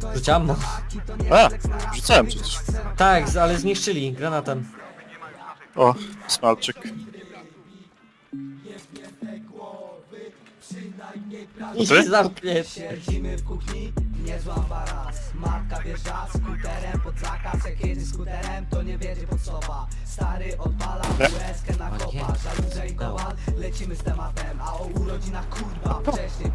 To jest Rzuciłam mu. A, rzucałem przecież. Tak, ale zniszczyli granatem. O, smalczyk. I Ty? zamknięty. Siedzimy w kuchni, niezła baras Matka wjeżdża skuterem pod zakaz Jak jedzie skuterem, to nie na kopa Żaluże i kowal, lecimy z tematem A o urodzinach kurwa, wcześniej